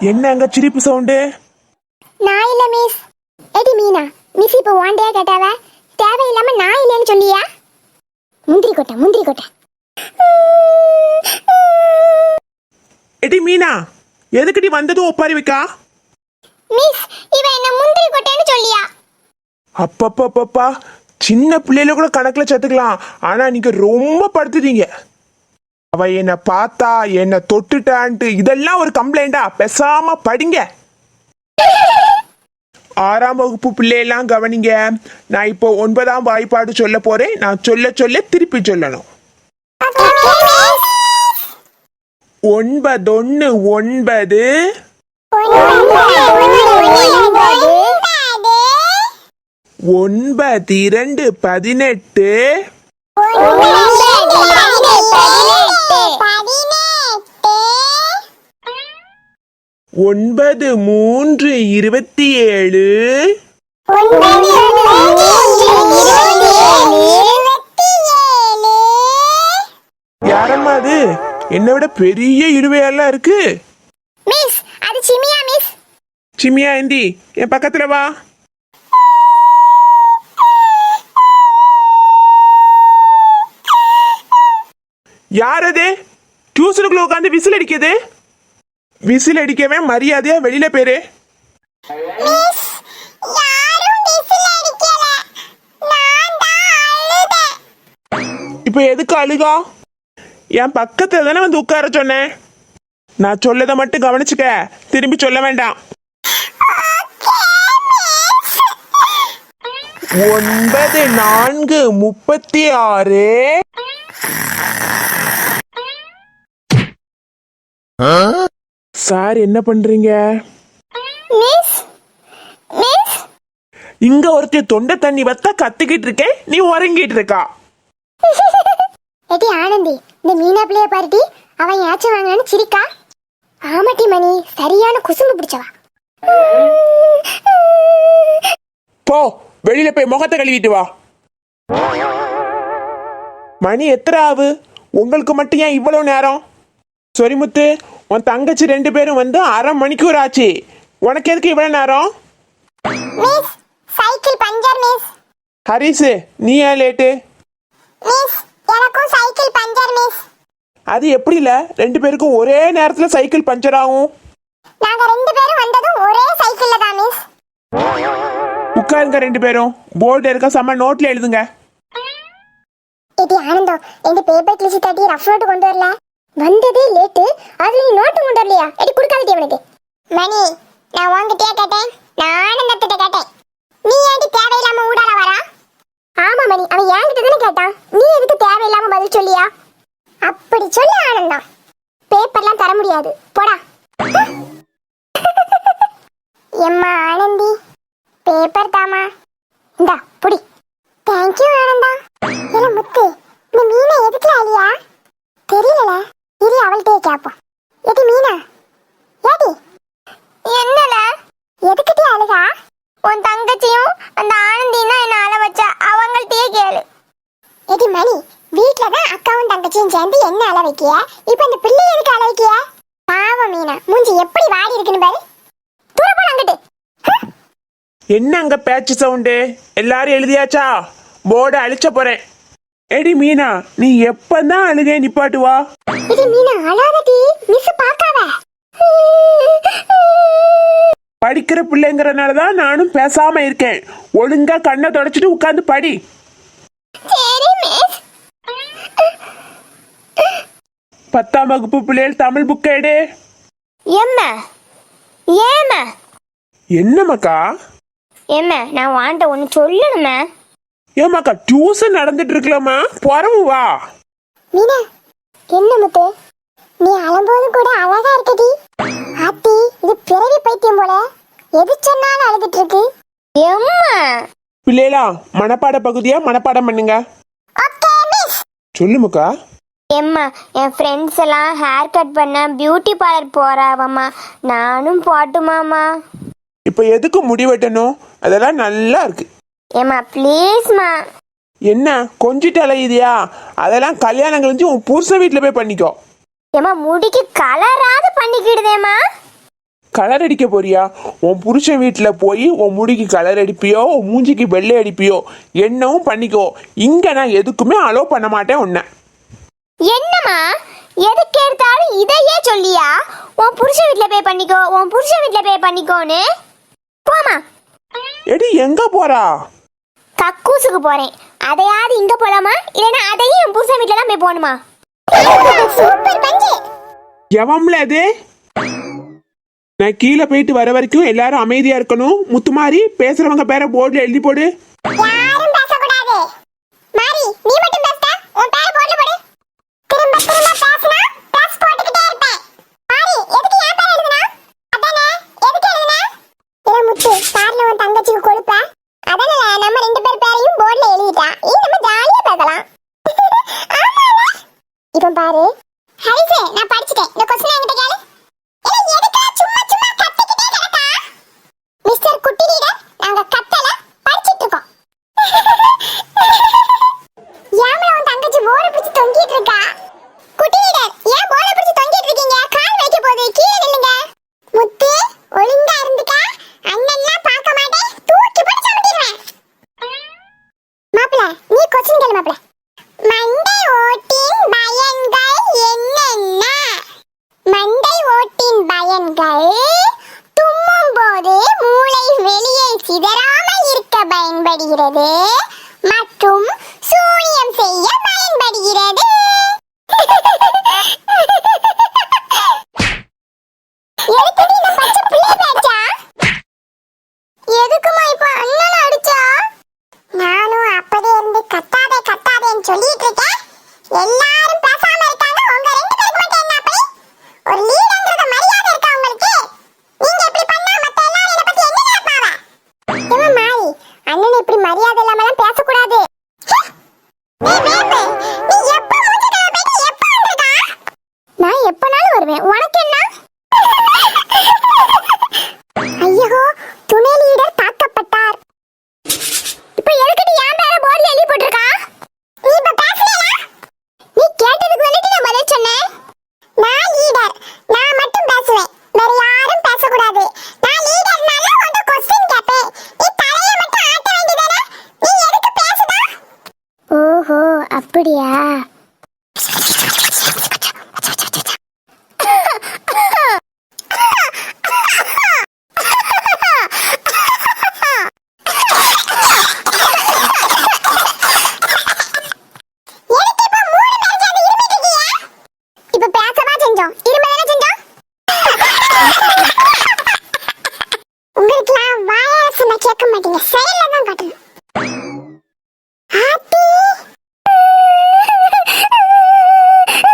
என்ன அங்க சிரிப்பு சவுண்டு? நான் இல்ல மிஸ் எடி மீனா மிஸ் இப்போ வாண்டையா கேட்டாவ? தேவையில்லாம நான் இல்லைன்னு சொல்லியா? முந்திரி கொட்டை முந்திரி கொட்டை. எடி மீனா எதுக்குடி வந்ததும் ஒப்பாரி வைக்கா? மிஸ் இவ என்ன முந்திரி கொட்டைன்னு சொல்லியா? அப்பப்பப்பப்பா சின்ன பிள்ளையில கூட கணக்குல சேர்த்துக்கலாம் ஆனா நீங்க ரொம்ப படுத்துட்டீங்க. அவ என்ன பார்த்தா என்ன தொட்டுட்டான்ட்டு இதெல்லாம் ஒரு கம்ப்ளைண்டா பேசாம படிங்க. ஆறாம் வகுப்பு பிள்ளையெல்லாம் கவனிங்க. நான் இப்போ ஒன்பதாம் வாய்ப்பாடு சொல்ல போறேன். நான் சொல்ல சொல்ல திருப்பி சொல்லணும். ஒன்பதொன்னு ஒன்பது. ஒன்பது இரண்டு பதினெட்டு. ஒன்பது மூன்று இருபத்தி ஏழு. யாரம்மா அது? என்னை விட பெரிய இருவையெல்லாம் இருக்கு. மிஸ் அது சிமியா மிஸ். சிமியா இந்தி என் பக்கத்துல வா. யார் அது? டியூஷனுக்குள்ள உட்காந்து விசில் அடிக்குது. விசில் அடிக்கவே மரியாதையா வெளியில பேரு. மிஸ் யாரும் விசில் அடிக்கல நான் தான் அழுதேன். இப்போ எதுக்கு அழுகா? என் பக்கத்துல தானே வந்து உட்கார சொன்னேன். நான் சொல்லதை மட்டும் கவனிச்சுக்க. திரும்பி சொல்ல வேண்டாம். ஒன்பது நான்கு முப்பத்தி ஆறு. சார் என்ன பண்றீங்க? இங்க ஒருத்தி தொண்டை தண்ணி வத்தா கத்திக்கிட்டு இருக்கேன் நீ உறங்கிட்டு இருக்கா? எடி ஆனந்தி இந்த மீனா பிள்ளைய பாருடி அவன் ஏச்சம் வாங்கினான்னு சிரிக்கா. ஆமாட்டி மணி சரியான குசும்பு பிடிச்சவா. போ வெளியில போய் முகத்தை கழுவிட்டு வா. மணி எத்தனை ஆகு உங்களுக்கு மட்டும் ஏன் இவ்வளவு நேரம்? சொரிமுத்து உன் தங்கச்சி ரெண்டு பேரும் வந்து அரை மணிக்கூர் ஆச்சு உனக்கு எதுக்கு இவ்வளவு நேரம்? Miss cycle puncture miss. Harish நீ ஏன் லேட்டு? மிஸ் எனக்கும் சைக்கிள் பஞ்சர் மிஸ். அது எப்படி இல்ல? ரெண்டு பேருக்கும் ஒரே நேரத்துல சைக்கிள் பஞ்சர் ஆகும். நாங்க ரெண்டு பேரும் வந்ததும் ஒரே சைக்கிள்ல தான் மிஸ். உட்காருங்க ரெண்டு பேரும். போர்டு இருக்க செம்ம நோட்ல எழுதுங்க. எடி ஆனந்தம் எங்க பேப்பர் கிழிச்சு தட்டி ரஃப் நோட்டு கொண்டு வரல? வந்ததே லேட்டு. அதுல நீ நோட்டு கொண்டு வரலையா? எடி கொடுக்காதடி அவனுக்கு. மணி நான் உன்கிட்டயே கேட்டேன். நான் ஆனந்தத்திட்ட கேட்டேன். நீ ஏன்டி தேவையில்லாம ஊடால வரா ஆமா மணி. அவன் என்கிட்ட தானே கேட்டான். நீ எதுக்கு தேவையில்லாம பதில் சொல்லியா? அப்படி சொல்லு ஆனந்தம். பேப்பர்லாம் தர முடியாது. போடா. எம்மா ஆனந்தி. பேப்பர் தாமா இந்தா புடி. தேங்க்யூ ஆனந்தா. இல்ல முத்து இந்த மீனை எதுக்கு அழியா? அவள்கிட்டயே கேப்போம். எது மீனா. ஏடி? என்னல எதுக்கிட்டே அழுகா? உன் தங்கச்சியும் அந்த ஆனந்தியும் தான் என்ன அழ வச்சா. அவங்கள்ட்டயே கேளு. எடி மணி வீட்ல தான் அக்காவும் தங்கச்சியும் சேர்ந்து என்ன அழ வைக்கிய? இப்போ இந்த பிள்ளை எதுக்கு அழ வைக்கிய? பாவம் மீனா. மூஞ்சி எப்படி வாடி இருக்குன்னு பாரு. தூர போல அங்கிட்டு. என்ன அங்க பேச்சு சவுண்டு? எல்லாரும் எழுதியாச்சா? போர்டை அழிச்ச போறேன். எடி மீனா நீ எப்பதான் அழுகை நிப்பாட்டுவா இது மீனா அழாதடி. மிஸ் பார்க்காத. படிக்கிற பிள்ளைங்கிறனால தான் நானும் பேசாம இருக்கேன். ஒழுங்கா கண்ணை தொடச்சிட்டு உட்காந்து படி. சரி மிஸ் பத்தாம் வகுப்பு பிள்ளைகள் தமிழ் புக் எடு. எம்மா? ஏம்மா? என்னம்மாக்கா எம்மா நான் வாண்ட ஒன்று சொல்லணுமே. ஏமாக்கா டியூஷன் நடந்துட்டு இருக்கலாமா புறவு வா. மீனா என்ன முத்து? நீ அழும்போது கூட அழகா இருக்கடி. ஆத்தி இது பிறவி பைத்தியம் போல. எது சொன்னாலும் அழுதுட்டு இருக்கு. எம்மா. பிள்ளைகளா மனப்பாட பகுதியா மனப்பாடம் பண்ணுங்க. ஓகே மிஸ் சொல்லுமுக்கா எம்மா என் ஃப்ரெண்ட்ஸ் எல்லாம் ஹேர் கட் பண்ண பியூட்டி பார்லர் போறாவம்மா. நானும் போட்டுமாம்மா. இப்போ எதுக்கு முடி வெட்டணும் அதெல்லாம் நல்லா இருக்கு. ஏமா ப்ளீஸ்மா என்ன கொஞ்சிட்டு அலையுதியா அதெல்லாம் கல்யாணம் கழிஞ்சு உன் புருஷன் வீட்டில் போய் பண்ணிக்கோ. ஏமா முடிக்கு கலராது பண்ணிக்கிடுதேம்மா. கலர் அடிக்க போறியா? உன் புருஷன் வீட்டில் போய் உன் முடிக்கு கலர் அடிப்பியோ உன் மூஞ்சிக்கு வெள்ளை அடிப்பியோ என்னவும் பண்ணிக்கோ. இங்கே நான் எதுக்குமே அலோவ் பண்ண மாட்டேன் உன்னை. என்னம்மா எதுக்கு எடுத்தாலும் இதையே சொல்லியா? உன் புருஷன் வீட்டில் போய் பண்ணிக்கோ உன் புருஷன் வீட்டில் பே பண்ணிக்கோன்னு. போமா எடி எங்கே போறா? கக்கூசுக்கு போறேன். அதையாவது இங்க போலாமா? இல்லனா அதையும் என் புருஷன் வீட்ல தான் போய் போணுமா சூப்பர் பஞ்சு எவம்ல அது? நான் கீழே போயிட்டு வர வரைக்கும் எல்லாரும் அமைதியா இருக்கணும். முத்துமாரி பேசுறவங்க பேரை போர்டில் எழுதி போடு. போட்டுருவேன் உனக்கு செஞ்சோம்